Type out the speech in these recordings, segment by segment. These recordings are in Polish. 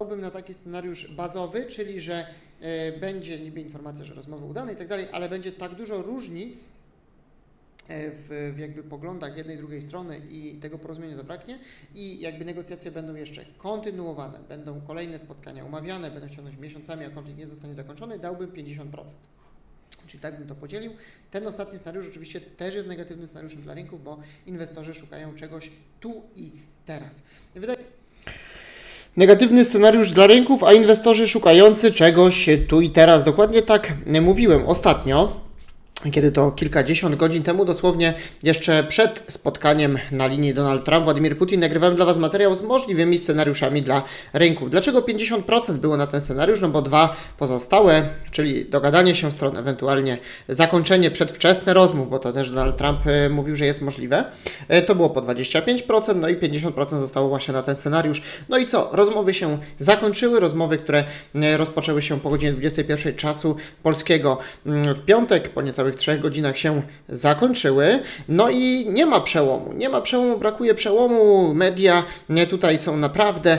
Dałbym na taki scenariusz bazowy, czyli że e, będzie niby informacja, że rozmowa udana i tak dalej, ale będzie tak dużo różnic e, w, w jakby poglądach jednej i drugiej strony i tego porozumienia zabraknie i jakby negocjacje będą jeszcze kontynuowane, będą kolejne spotkania umawiane, będą ciągnąć miesiącami, a konflikt nie zostanie zakończony, dałbym 50%. Czyli tak bym to podzielił. Ten ostatni scenariusz oczywiście też jest negatywnym scenariuszem dla rynków, bo inwestorzy szukają czegoś tu i teraz. Wydaje Negatywny scenariusz dla rynków, a inwestorzy szukający czegoś tu i teraz. Dokładnie tak mówiłem ostatnio. Kiedy to kilkadziesiąt godzin temu, dosłownie jeszcze przed spotkaniem na linii Donald Trump, Władimir Putin, nagrywałem dla Was materiał z możliwymi scenariuszami dla rynków. Dlaczego 50% było na ten scenariusz? No bo dwa pozostałe, czyli dogadanie się stron, ewentualnie zakończenie przedwczesne rozmów, bo to też Donald Trump e, mówił, że jest możliwe, e, to było po 25%, no i 50% zostało właśnie na ten scenariusz. No i co? Rozmowy się zakończyły, rozmowy, które e, rozpoczęły się po godzinie 21 czasu polskiego Mm, w piątek, po niecałych 3 godzinach się zakończyły. No i nie ma przełomu. Nie ma przełomu, brakuje przełomu. Media tutaj są naprawdę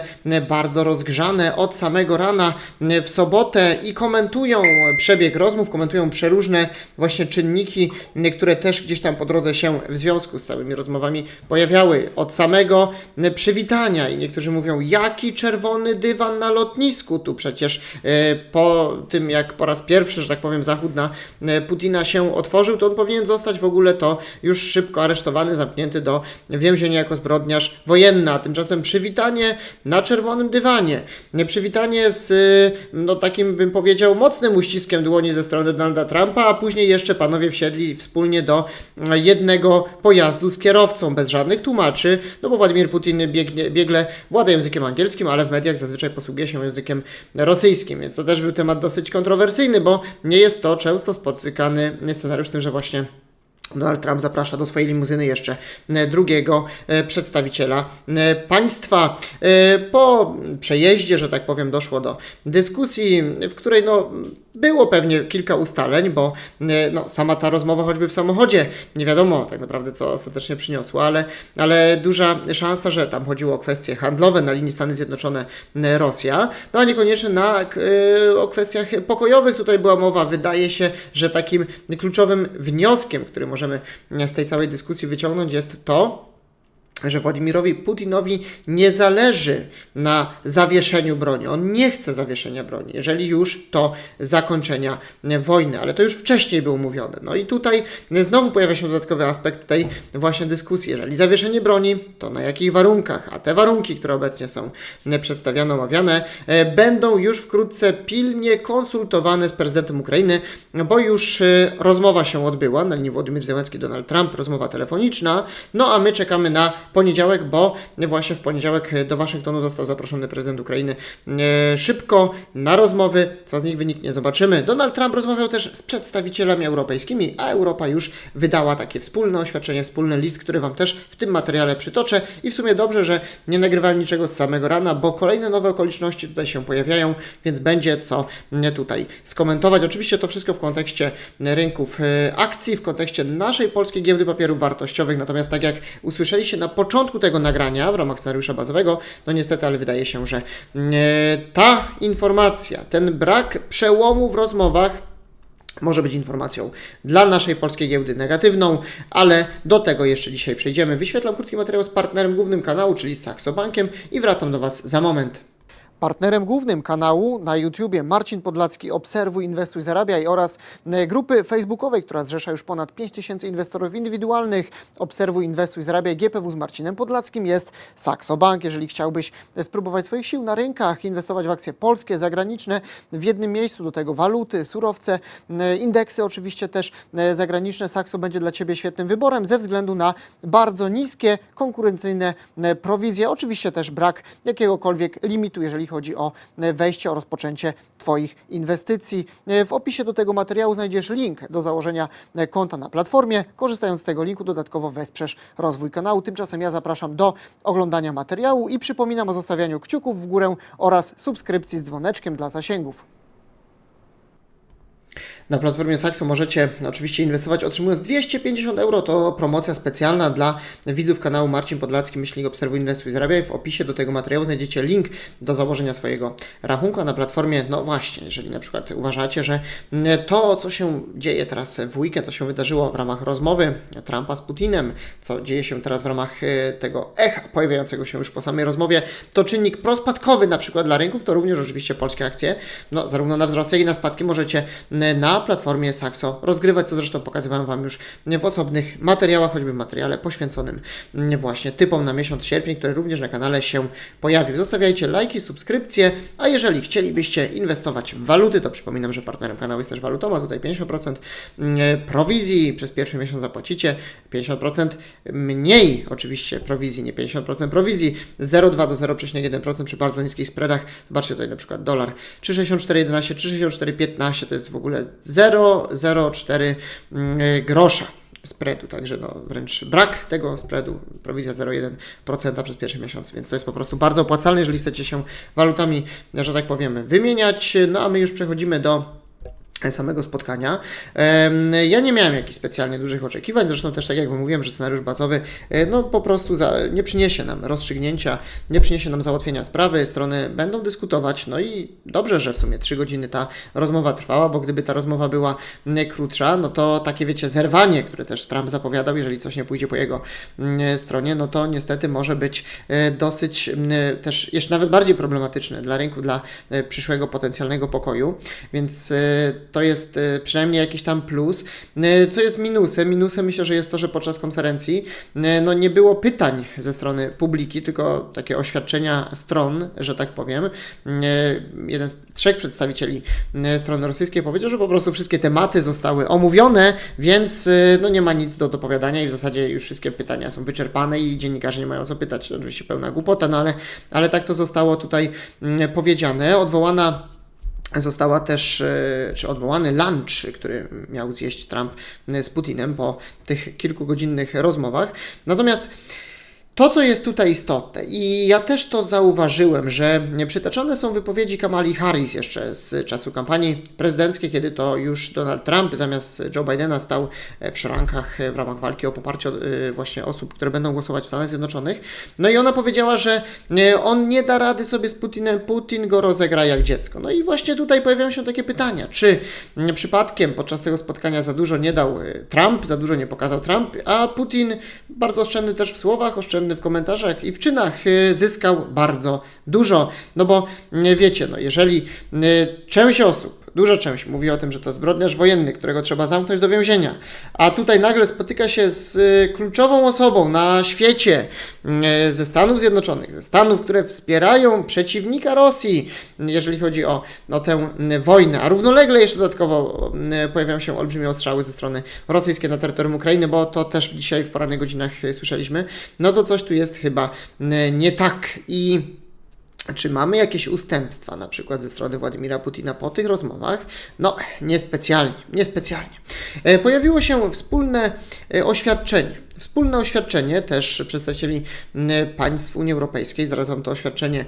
bardzo rozgrzane od samego rana w sobotę i komentują przebieg rozmów, komentują przeróżne właśnie czynniki, które też gdzieś tam po drodze się w związku z całymi rozmowami pojawiały. Od samego przywitania i niektórzy mówią, jaki czerwony dywan na lotnisku. Tu przecież e, po tym, jak po raz pierwszy, że tak powiem, zachód na e, Putina się otworzył, to on powinien zostać w ogóle to już szybko aresztowany, zamknięty do więzienia jako zbrodniarz wojenny. A tymczasem przywitanie na czerwonym dywanie, nie przywitanie z y, no takim bym powiedział mocnym uściskiem dłoni ze strony Donalda Trumpa, a później jeszcze panowie wsiedli wspólnie do jednego pojazdu z kierowcą. Bez żadnych tłumaczy, no bo Władimir Putin biegnie, biegle włada językiem angielskim, ale w mediach zazwyczaj posługuje się językiem rosyjskim, więc to też był temat dosyć kontrowersyjny, bo nie jest to często spotykany scenariusz, z tym, że właśnie Donald Trump zaprasza do swojej limuzyny jeszcze e, drugiego e, przedstawiciela e, państwa. Po przejeździe, że tak powiem, doszło do dyskusji, w której no, było pewnie kilka ustaleń, bo e, no, sama ta rozmowa choćby w samochodzie, nie wiadomo tak naprawdę co ostatecznie przyniosła, ale, ale duża szansa, że tam chodziło o kwestie handlowe na linii Stany Zjednoczone-Rosja, no a niekoniecznie na, e, o kwestiach pokojowych tutaj była mowa. Wydaje się, że takim kluczowym wnioskiem, który możemy z tej całej dyskusji wyciągnąć jest to, że Władimirowi Putinowi nie zależy na zawieszeniu broni. On nie chce zawieszenia broni, jeżeli już to zakończenia wojny, ale to już wcześniej było mówione. No i tutaj znowu pojawia się dodatkowy aspekt tej właśnie dyskusji. Jeżeli zawieszenie broni, to na jakich warunkach? A te warunki, które obecnie są przedstawiane, omawiane, e, będą już wkrótce pilnie konsultowane z prezydentem Ukrainy, bo już e, rozmowa się odbyła na linii Władimir Zełenski-Donald Trump, rozmowa telefoniczna, no a my czekamy na poniedziałek, bo właśnie w poniedziałek do Waszyngtonu został zaproszony prezydent Ukrainy e, szybko na rozmowy, co z nich wyniknie zobaczymy. Donald Trump rozmawiał też z przedstawicielami europejskimi, a Europa już wydała takie wspólne oświadczenie, wspólny list, który Wam też w tym materiale przytoczę i w sumie dobrze, że nie nagrywałem niczego z samego rana, bo kolejne nowe okoliczności tutaj się pojawiają, więc będzie co mnie tutaj skomentować. Oczywiście to wszystko w kontekście rynków e, akcji, w kontekście naszej polskiej giełdy papierów wartościowych, natomiast tak jak usłyszeliście na początku tego nagrania w ramach scenariusza bazowego, no niestety, ale wydaje się, że e, ta informacja, ten brak przełomu w rozmowach może być informacją dla naszej polskiej giełdy negatywną, ale do tego jeszcze dzisiaj przejdziemy. Wyświetlam krótki materiał z partnerem głównym kanału, czyli z Saxo Bankiem i wracam do Was za moment. Partnerem głównym kanału na YouTubie Marcin Podlacki Obserwuj, Inwestuj, Zarabiaj oraz e, grupy facebookowej, która zrzesza już ponad 5 tysięcy inwestorów indywidualnych. Obserwuj, Inwestuj, Zarabiaj GPW z Marcinem Podlackim jest Saxo Bank. Jeżeli chciałbyś spróbować swoich sił na rynkach, inwestować w akcje polskie, zagraniczne w jednym miejscu, do tego waluty, surowce, e, indeksy oczywiście też e, zagraniczne, Saxo będzie dla Ciebie świetnym wyborem ze względu na bardzo niskie, konkurencyjne e, prowizje. Oczywiście też brak jakiegokolwiek limitu, jeżeli chodzi o e, wejście, o rozpoczęcie Twoich inwestycji. E, W opisie do tego materiału znajdziesz link do założenia e, konta na platformie. Korzystając z tego linku dodatkowo wesprzesz rozwój kanału. Tymczasem ja zapraszam do oglądania materiału i przypominam o zostawianiu kciuków w górę oraz subskrypcji z dzwoneczkiem dla zasięgów. Na platformie Saxo możecie oczywiście inwestować otrzymując 250 euro. To promocja specjalna dla widzów kanału Marcin Podlacki, myślnik Obserwuj, Inwestuj, Zarabiaj. W opisie do tego materiału znajdziecie link do założenia swojego rachunku na platformie. No właśnie, jeżeli na przykład uważacie, że to, co się dzieje teraz w weekend, to się wydarzyło w ramach rozmowy Trumpa z Putinem, co dzieje się teraz w ramach e, tego echa pojawiającego się już po samej rozmowie, to czynnik prospadkowy na przykład dla rynków, to również oczywiście polskie akcje, no zarówno na wzrosty, jak i na spadki możecie na platformie Saxo rozgrywać, co zresztą pokazywałem Wam już w osobnych materiałach, choćby w materiale poświęconym właśnie typom na miesiąc sierpień, który również na kanale się pojawił. Zostawiajcie lajki, subskrypcje, a jeżeli chcielibyście inwestować w waluty, to przypominam, że partnerem kanału jest też walutoma, tutaj 50% prowizji przez pierwszy miesiąc zapłacicie, 50% mniej oczywiście prowizji, nie 50% prowizji, 0,2 do 0,1% przy bardzo niskich spreadach. Zobaczcie tutaj na przykład dolar 3,6411, 3,6415 to jest w ogóle 0,04 mm, grosza spreadu, także no wręcz brak tego spreadu, prowizja 0,1% przez pierwszy miesiąc, więc to jest po prostu bardzo opłacalne, jeżeli chcecie się walutami, że tak powiem, wymieniać. No a my już przechodzimy do samego spotkania. Ja nie miałem jakichś specjalnie dużych oczekiwań, zresztą też tak jak mówiłem, że scenariusz bazowy e, no po prostu za, nie przyniesie nam rozstrzygnięcia, nie przyniesie nam załatwienia sprawy, strony będą dyskutować, no i dobrze, że w sumie 3 godziny ta rozmowa trwała, bo gdyby ta rozmowa była krótsza, no to takie wiecie, zerwanie, które też Trump zapowiadał, jeżeli coś nie pójdzie po jego stronie, no to niestety może być e, dosyć też jeszcze nawet bardziej problematyczne dla rynku, dla e, przyszłego potencjalnego pokoju, więc to jest e, przynajmniej jakiś tam plus. E, co jest minusem? Minusem myślę, że jest to, że podczas konferencji e, no, nie było pytań ze strony publiki, tylko takie oświadczenia stron, że tak powiem. Jeden z trzech przedstawicieli strony rosyjskiej powiedział, że po prostu wszystkie tematy zostały omówione, więc no, nie ma nic do dopowiadania i w zasadzie już wszystkie pytania są wyczerpane i dziennikarze nie mają co pytać. To oczywiście pełna głupota, no ale, ale tak to zostało tutaj powiedziane. Odwołana Została też, e, czy odwołany lunch, który miał zjeść Trump z Putinem po tych kilkugodzinnych rozmowach. Natomiast to, co jest tutaj istotne, i ja też to zauważyłem, że przytaczane są wypowiedzi Kamali Harris jeszcze z czasu kampanii prezydenckiej, kiedy to już Donald Trump zamiast Joe Bidena stał w szrankach w ramach walki o poparcie y, właśnie osób, które będą głosować w Stanach Zjednoczonych. No i ona powiedziała, że y, on nie da rady sobie z Putinem, Putin go rozegra jak dziecko. No i właśnie tutaj pojawiają się takie pytania, czy przypadkiem podczas tego spotkania za dużo nie dał Trump, za dużo nie pokazał Trump, a Putin bardzo oszczędny też w słowach, oszczędny w komentarzach i w czynach y, zyskał bardzo dużo. No bo y, wiecie, no jeżeli y, część osób Duża część mówi o tym, że to zbrodniarz wojenny, którego trzeba zamknąć do więzienia. A tutaj nagle spotyka się z kluczową osobą na świecie ze Stanów Zjednoczonych, ze Stanów, które wspierają przeciwnika Rosji, jeżeli chodzi o, o tę wojnę. A równolegle jeszcze dodatkowo pojawiają się olbrzymie ostrzały ze strony rosyjskiej na terytorium Ukrainy, bo to też dzisiaj w porannych godzinach słyszeliśmy. No to coś tu jest chyba nie tak. I czy mamy jakieś ustępstwa, na przykład ze strony Władimira Putina po tych rozmowach? No, niespecjalnie, niespecjalnie. E, pojawiło się wspólne e, oświadczenie. Wspólne oświadczenie też przedstawicieli państw Unii Europejskiej, zaraz Wam to oświadczenie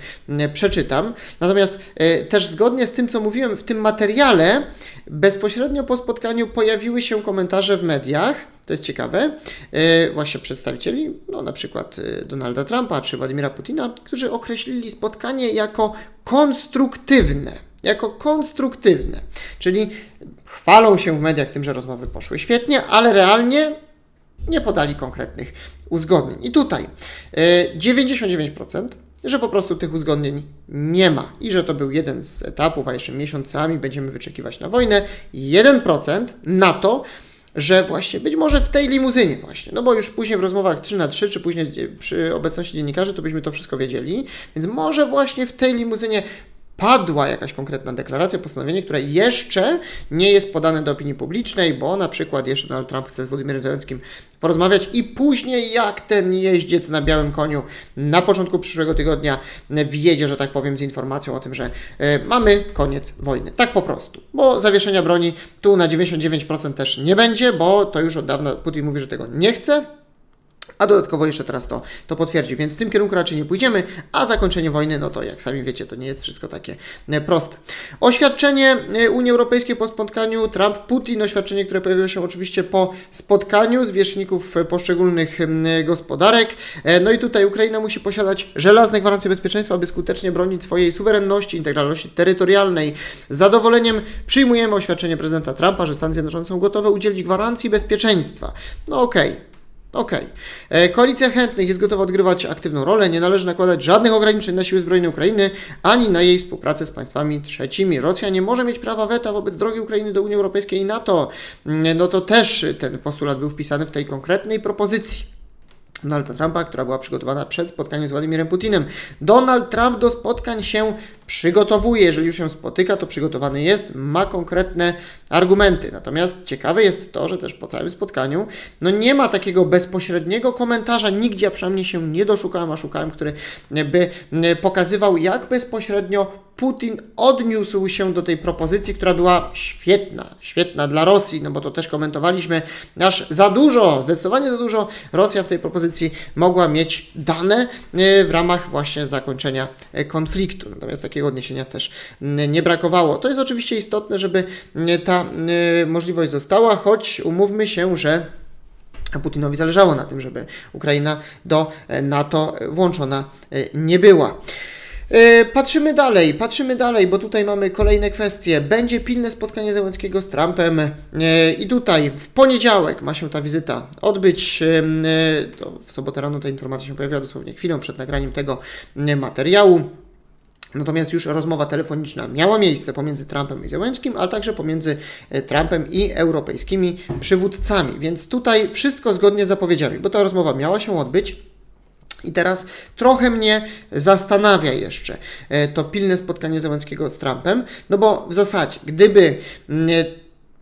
przeczytam. Natomiast e, też zgodnie z tym, co mówiłem w tym materiale, bezpośrednio po spotkaniu pojawiły się komentarze w mediach to jest ciekawe. E, właśnie przedstawicieli, no na przykład e, Donalda Trumpa czy Władimira Putina, którzy określili spotkanie jako konstruktywne. Jako konstruktywne. Czyli chwalą się w mediach tym, że rozmowy poszły świetnie, ale realnie nie podali konkretnych uzgodnień. I tutaj 99%, e, że po prostu tych uzgodnień nie ma i że to był jeden z etapów, a jeszcze miesiącami będziemy wyczekiwać na wojnę. 1% na to, że właśnie być może w tej limuzynie właśnie, no bo już później w rozmowach 3 na 3 czy później przy obecności dziennikarzy to byśmy to wszystko wiedzieli, więc może właśnie w tej limuzynie padła jakaś konkretna deklaracja, postanowienie, które jeszcze nie jest podane do opinii publicznej, bo na przykład jeszcze Donald Trump chce z Władimirem Zełenskim porozmawiać i później jak ten jeździec na białym koniu na początku przyszłego tygodnia wjedzie, że tak powiem, z informacją o tym, że y, mamy koniec wojny. Tak po prostu, bo zawieszenia broni tu na 99% też nie będzie, bo to już od dawna Putin mówi, że tego nie chce. A dodatkowo jeszcze teraz to, to potwierdzi, więc w tym kierunku raczej nie pójdziemy, a zakończenie wojny, no to jak sami wiecie, to nie jest wszystko takie e, proste. Oświadczenie e, Unii Europejskiej po spotkaniu Trump-Putin, oświadczenie, które pojawiło się oczywiście po spotkaniu zwierzchników e, poszczególnych gospodarek. No i tutaj Ukraina musi posiadać żelazne gwarancje bezpieczeństwa, by skutecznie bronić swojej suwerenności, integralności terytorialnej. Z zadowoleniem przyjmujemy oświadczenie prezydenta Trumpa, że Stany Zjednoczone są gotowe udzielić gwarancji bezpieczeństwa. No okej. Okay. Okej. Okay. Koalicja chętnych jest gotowa odgrywać aktywną rolę. Nie należy nakładać żadnych ograniczeń na siły zbrojne Ukrainy ani na jej współpracę z państwami trzecimi. Rosja nie może mieć prawa weta wobec drogi Ukrainy do Unii Europejskiej i NATO. Mm, no to też ten postulat był wpisany w tej konkretnej propozycji. Donalda Trumpa, która była przygotowana przed spotkaniem z Władimirem Putinem. Donald Trump do spotkań się przygotowuje. Jeżeli już się spotyka, to przygotowany jest, ma konkretne argumenty. Natomiast ciekawe jest to, że też po całym spotkaniu no nie ma takiego bezpośredniego komentarza, nigdzie ja przynajmniej się nie doszukałem, a szukałem, który by pokazywał, jak bezpośrednio Putin odniósł się do tej propozycji, która była świetna, świetna dla Rosji, no bo to też komentowaliśmy, aż za dużo, zdecydowanie za dużo Rosja w tej propozycji mogła mieć dane e, w ramach właśnie zakończenia e, konfliktu. Natomiast takiego odniesienia też nie brakowało. To jest oczywiście istotne, żeby ta możliwość została, choć umówmy się, że Putinowi zależało na tym, żeby Ukraina do e, NATO włączona nie była. E, patrzymy dalej, patrzymy dalej, bo tutaj mamy kolejne kwestie. Będzie pilne spotkanie Zełenskiego z Trumpem e, i tutaj w poniedziałek ma się ta wizyta odbyć. E, w sobotę rano ta informacja się pojawiła dosłownie chwilą przed nagraniem tego materiału. Natomiast już rozmowa telefoniczna miała miejsce pomiędzy Trumpem i Zełenskim, ale także pomiędzy Trumpem i europejskimi przywódcami. Więc tutaj wszystko zgodnie z zapowiedziami, bo ta rozmowa miała się odbyć. I teraz trochę mnie zastanawia jeszcze e, to pilne spotkanie Zełenskiego z Trumpem, no bo w zasadzie, gdyby mm,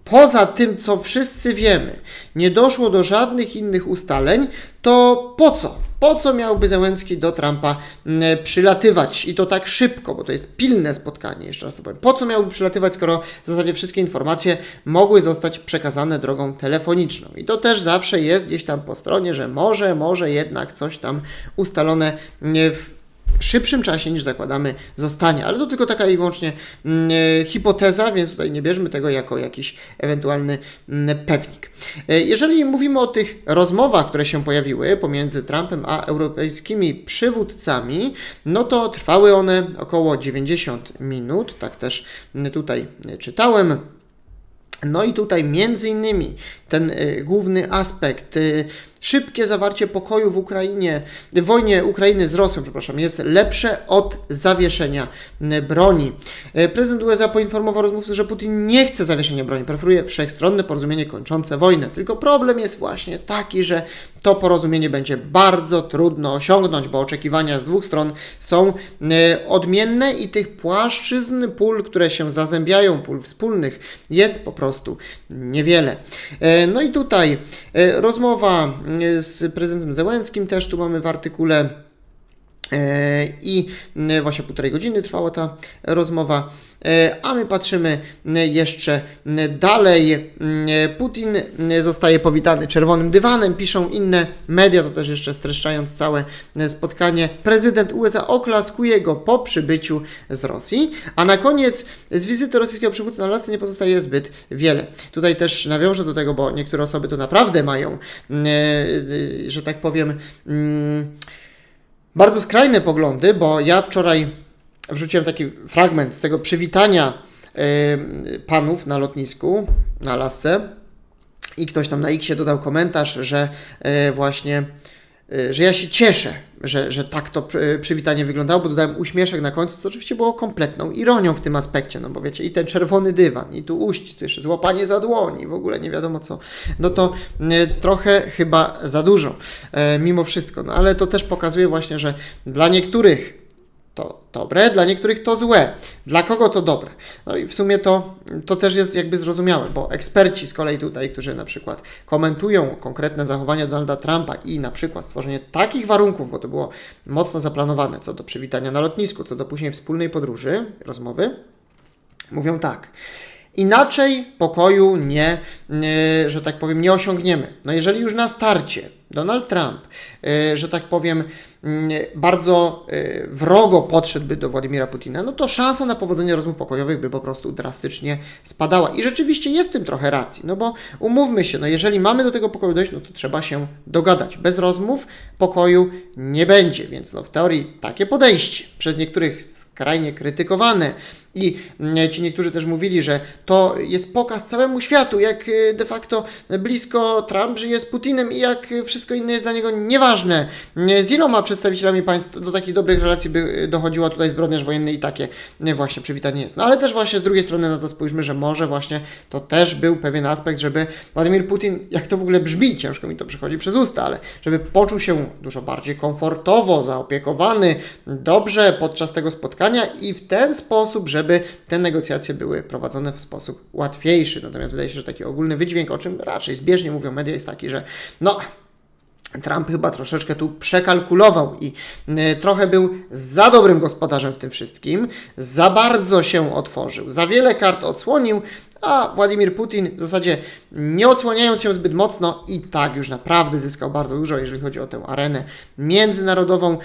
poza tym, co wszyscy wiemy, nie doszło do żadnych innych ustaleń, to po co? Po co miałby Zełenski do Trumpa mm, przylatywać i to tak szybko, bo to jest pilne spotkanie, jeszcze raz to powiem. Po co miałby przylatywać, skoro w zasadzie wszystkie informacje mogły zostać przekazane drogą telefoniczną? I to też zawsze jest gdzieś tam po stronie, że może, może jednak coś tam ustalone w szybszym czasie niż zakładamy zostanie. Ale to tylko taka i wyłącznie mm, e, hipoteza, więc tutaj nie bierzmy tego jako jakiś ewentualny mm, pewnik. E, jeżeli mówimy o tych rozmowach, które się pojawiły pomiędzy Trumpem a europejskimi przywódcami, no to trwały one około 90 minut, tak też mm, tutaj czytałem. No i tutaj między innymi ten y, główny aspekt szybkie zawarcie pokoju w Ukrainie, w wojnie Ukrainy z Rosją, przepraszam, jest lepsze od zawieszenia broni. E, prezydent USA poinformował rozmówców, że Putin nie chce zawieszenia broni, preferuje wszechstronne porozumienie kończące wojnę. Tylko problem jest właśnie taki, że to porozumienie będzie bardzo trudno osiągnąć, bo oczekiwania z dwóch stron są e, odmienne i tych płaszczyzn, pól, które się zazębiają, pól wspólnych, jest po prostu niewiele. E, no i tutaj rozmowa z prezydentem Zełenskim też tu mamy w artykule i e, właśnie półtorej godziny trwała ta rozmowa. E, a my patrzymy jeszcze dalej. Putin zostaje powitany czerwonym dywanem, piszą inne media, to też jeszcze streszczając całe spotkanie. Prezydent USA oklaskuje go po przybyciu z Rosji, a na koniec z wizyty rosyjskiego przywódcy na lasce nie pozostaje zbyt wiele. Tutaj też nawiążę do tego, bo niektóre osoby to naprawdę mają, że tak powiem, bardzo skrajne poglądy, bo ja wczoraj wrzuciłem taki fragment z tego przywitania panów na lotnisku, na lasce i ktoś tam na X dodał komentarz, że y, właśnie że ja się cieszę, że, że tak to przywitanie wyglądało, bo dodałem uśmieszek na końcu, to oczywiście było kompletną ironią w tym aspekcie, no bo wiecie, i ten czerwony dywan, i tu uścisk, tu jeszcze złapanie za dłoni, w ogóle nie wiadomo co, no to trochę chyba za dużo, mimo wszystko, no ale to też pokazuje właśnie, że dla niektórych to dobre, dla niektórych to złe. Dla kogo to dobre? No i w sumie to, to też jest jakby zrozumiałe, bo eksperci z kolei tutaj, którzy na przykład komentują konkretne zachowania Donalda Trumpa i na przykład stworzenie takich warunków, bo to było mocno zaplanowane co do przywitania na lotnisku, co do później wspólnej podróży, rozmowy, mówią tak. Inaczej pokoju nie, że tak powiem, nie osiągniemy. No jeżeli już na starcie Donald Trump, e, że tak powiem, bardzo e, wrogo podszedłby do Władimira Putina, no to szansa na powodzenie rozmów pokojowych by po prostu drastycznie spadała. I rzeczywiście jest w tym trochę racji, no bo umówmy się, no jeżeli mamy do tego pokoju dojść, no to trzeba się dogadać. Bez rozmów pokoju nie będzie, więc no w teorii takie podejście przez niektórych skrajnie krytykowane i mm, ci niektórzy też mówili, że to jest pokaz całemu światu, jak y, de facto blisko Trump żyje z Putinem i jak wszystko inne jest dla niego nieważne. Y, Z iloma przedstawicielami państw do takich dobrych relacji by dochodziła tutaj zbrodniarz wojenny i takie y, właśnie przywitanie jest. No ale też właśnie z drugiej strony na to spójrzmy, że może właśnie to też był pewien aspekt, żeby Władimir Putin, jak to w ogóle brzmi, ciężko mi to przychodzi przez usta, ale żeby poczuł się dużo bardziej komfortowo, zaopiekowany, dobrze podczas tego spotkania i w ten sposób, żeby te negocjacje były prowadzone w sposób łatwiejszy. Natomiast wydaje się, że taki ogólny wydźwięk, o czym raczej zbieżnie mówią media, jest taki, że no, Trump chyba troszeczkę tu przekalkulował i y, trochę był za dobrym gospodarzem w tym wszystkim, za bardzo się otworzył, za wiele kart odsłonił, a Władimir Putin w zasadzie nie odsłaniając się zbyt mocno i tak już naprawdę zyskał bardzo dużo, jeżeli chodzi o tę arenę międzynarodową.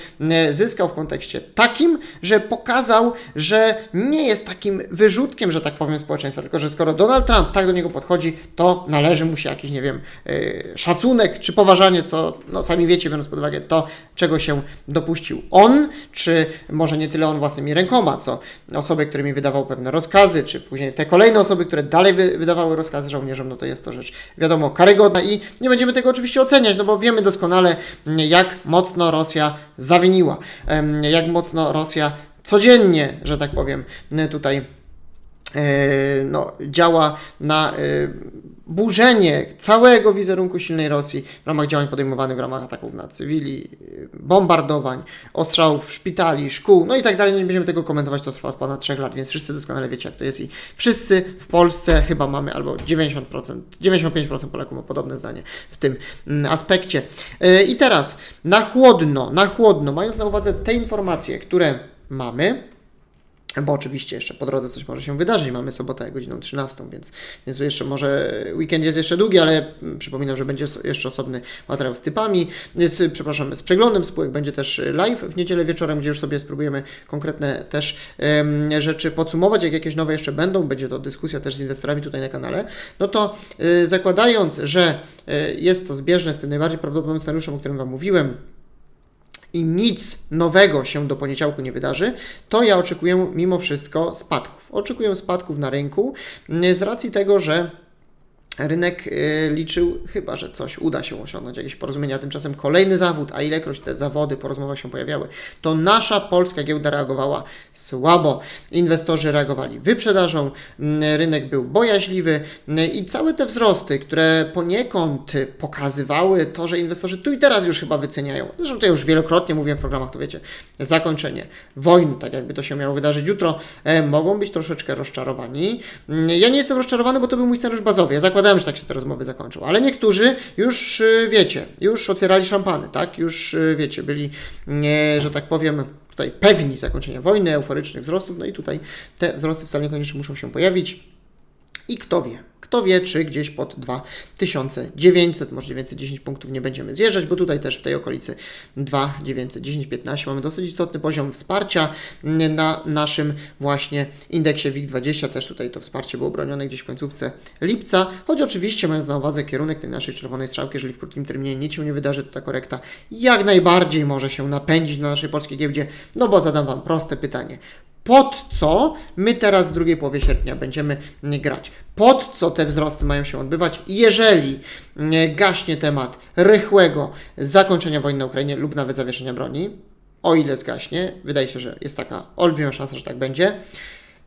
Zyskał w kontekście takim, że pokazał, że nie jest takim wyrzutkiem, że tak powiem, społeczeństwa, tylko że skoro Donald Trump tak do niego podchodzi, to należy mu się jakiś, nie wiem, y, szacunek czy poważanie, co no sami wiecie, biorąc pod uwagę to, czego się dopuścił on, czy może nie tyle on własnymi rękoma, co osoby, którymi wydawał pewne rozkazy, czy później te kolejne osoby, które dalej wy, wydawały rozkazy żołnierzom, no to jest to rzecz, wiadomo, karygodna i nie będziemy tego oczywiście oceniać, no bo wiemy doskonale, jak mocno Rosja zawiniła, jak mocno Rosja codziennie, że tak powiem, tutaj e, no, działa na e, burzenie całego wizerunku silnej Rosji w ramach działań podejmowanych w ramach ataków na cywili, bombardowań, ostrzałów szpitali, szkół, no i tak dalej. No nie będziemy tego komentować, to trwa od ponad 3 lat, więc wszyscy doskonale wiecie, jak to jest i wszyscy w Polsce chyba mamy albo 90%, 95% Polaków ma podobne zdanie w tym mm, aspekcie. E, I teraz na chłodno, na chłodno, mając na uwadze te informacje, które mamy, bo oczywiście jeszcze po drodze coś może się wydarzyć. Mamy sobotę godziną 13, więc, więc jeszcze może weekend jest jeszcze długi, ale mm, przypominam, że będzie jeszcze osobny materiał z typami, z, przepraszam, z przeglądem spółek. Będzie też live w niedzielę wieczorem, gdzie już sobie spróbujemy konkretne też rzeczy podsumować. Jak jakieś nowe jeszcze będą, będzie to dyskusja też z inwestorami tutaj na kanale. No to y, zakładając, że y, jest to zbieżne z tym najbardziej prawdopodobnym scenariuszem, o którym Wam mówiłem, i nic nowego się do poniedziałku nie wydarzy, to ja oczekuję mimo wszystko spadków. Oczekuję spadków na rynku mm, z racji tego, że rynek y, liczył, chyba że coś uda się osiągnąć, jakieś porozumienia, tymczasem kolejny zawód, a ilekroć te zawody po rozmowach się pojawiały, to nasza polska giełda reagowała słabo. Inwestorzy reagowali wyprzedażą, mm, rynek był bojaźliwy mm, i całe te wzrosty, które poniekąd pokazywały to, że inwestorzy tu i teraz już chyba wyceniają. Zresztą to już wielokrotnie mówiłem w programach, to wiecie, zakończenie wojny, tak jakby to się miało wydarzyć jutro, e, mogą być troszeczkę rozczarowani. Mm, Ja nie jestem rozczarowany, bo to był mój scenariusz bazowy. Ja zakładałem, że tak się te rozmowy zakończą, ale niektórzy już y, wiecie, już otwierali szampany, tak? Już y, wiecie, byli, że tak powiem, tutaj pewni zakończenia wojny, euforycznych wzrostów, no i tutaj te wzrosty wcale niekoniecznie muszą się pojawić. I kto wie, kto wie, czy gdzieś pod 2900, może 910 punktów nie będziemy zjeżdżać, bo tutaj też w tej okolicy 2910, 15 mamy dosyć istotny poziom wsparcia na naszym właśnie indeksie WIG20. Też tutaj to wsparcie było bronione gdzieś w końcówce lipca, choć oczywiście mając na uwadze kierunek tej naszej czerwonej strzałki, jeżeli w krótkim terminie nic się nie wydarzy, to ta korekta jak najbardziej może się napędzić na naszej polskiej giełdzie, no bo zadam Wam proste pytanie pod co my teraz w drugiej połowie sierpnia będziemy mm, grać. Pod co te wzrosty mają się odbywać, jeżeli mm, gaśnie temat rychłego zakończenia wojny na Ukrainie lub nawet zawieszenia broni, o ile zgaśnie, wydaje się, że jest taka olbrzymia szansa, że tak będzie.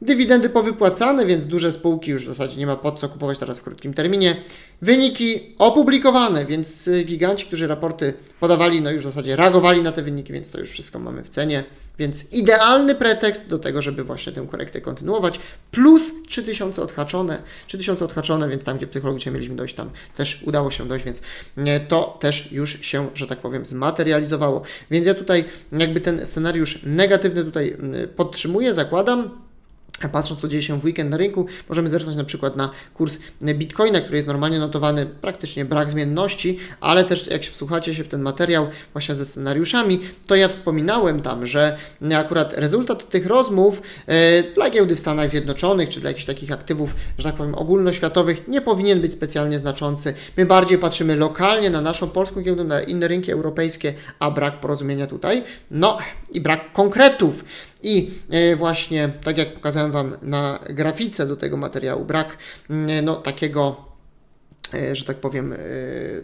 Dywidendy powypłacane, więc duże spółki już w zasadzie nie ma pod co kupować teraz w krótkim terminie. Wyniki opublikowane, więc y, giganci, którzy raporty podawali, no już w zasadzie reagowali na te wyniki, więc to już wszystko mamy w cenie. Więc idealny pretekst do tego, żeby właśnie tę korektę kontynuować. Plus 3000 odhaczone, 3000 odhaczone, więc tam, gdzie psychologicznie mieliśmy dojść, tam też udało się dojść, więc e, to też już się, że tak powiem, zmaterializowało. Więc ja tutaj jakby ten scenariusz negatywny tutaj podtrzymuję, zakładam. Patrząc, co dzieje się w weekend na rynku, możemy zerknąć na przykład na kurs Bitcoina, który jest normalnie notowany, praktycznie brak zmienności, ale też jak się wsłuchacie się w ten materiał właśnie ze scenariuszami, to ja wspominałem tam, że akurat rezultat tych rozmów e, dla giełdy w Stanach Zjednoczonych, czy dla jakichś takich aktywów, że tak powiem, ogólnoświatowych, nie powinien być specjalnie znaczący. My bardziej patrzymy lokalnie na naszą polską giełdę, na inne rynki europejskie, a brak porozumienia tutaj, no i brak konkretów. I e, właśnie, tak jak pokazałem Wam na grafice do tego materiału, brak mm, no, takiego e, że tak powiem, e,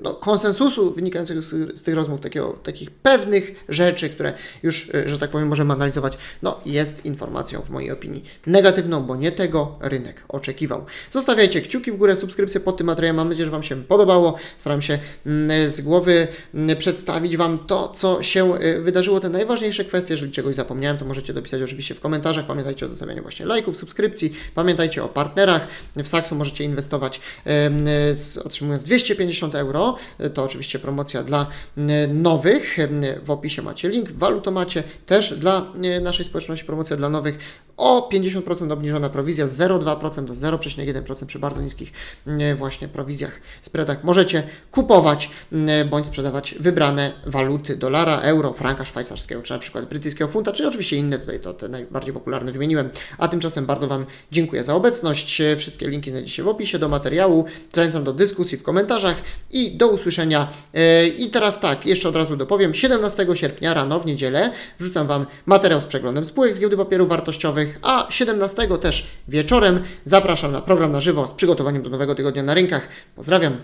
no, konsensusu wynikającego z, z tych rozmów, takiego, takich pewnych rzeczy, które już, e, że tak powiem, możemy analizować, no, jest informacją w mojej opinii negatywną, bo nie tego rynek oczekiwał. Zostawiajcie kciuki w górę, subskrypcję pod tym materiałem. Mam nadzieję, że Wam się podobało. Staram się mm, z głowy mm, przedstawić Wam to, co się e, wydarzyło, te najważniejsze kwestie. Jeżeli czegoś zapomniałem, to możecie dopisać oczywiście w komentarzach. Pamiętajcie o zostawianiu właśnie lajków, subskrypcji. Pamiętajcie o partnerach. W Saxo możecie inwestować em, otrzymując 250 euro. To oczywiście promocja dla m, nowych. Em, W opisie macie link. W walutomacie też dla e, naszej społeczności promocja dla nowych o 50% obniżona prowizja z 0,2% do 0,1% przy bardzo niskich właśnie prowizjach, spreadach. Możecie kupować bądź sprzedawać wybrane waluty dolara, euro, franka szwajcarskiego, czy na przykład brytyjskiego funta, czy oczywiście inne tutaj to te najbardziej popularne wymieniłem. A tymczasem bardzo Wam dziękuję za obecność. Wszystkie linki znajdziecie w opisie do materiału. Zachęcam do dyskusji w komentarzach i do usłyszenia. E, I teraz tak, jeszcze od razu dopowiem. 17 sierpnia rano w niedzielę wrzucam Wam materiał z przeglądem spółek z giełdy papierów wartościowych, a 17 też wieczorem zapraszam na program na żywo z przygotowaniem do nowego tygodnia na rynkach. Pozdrawiam.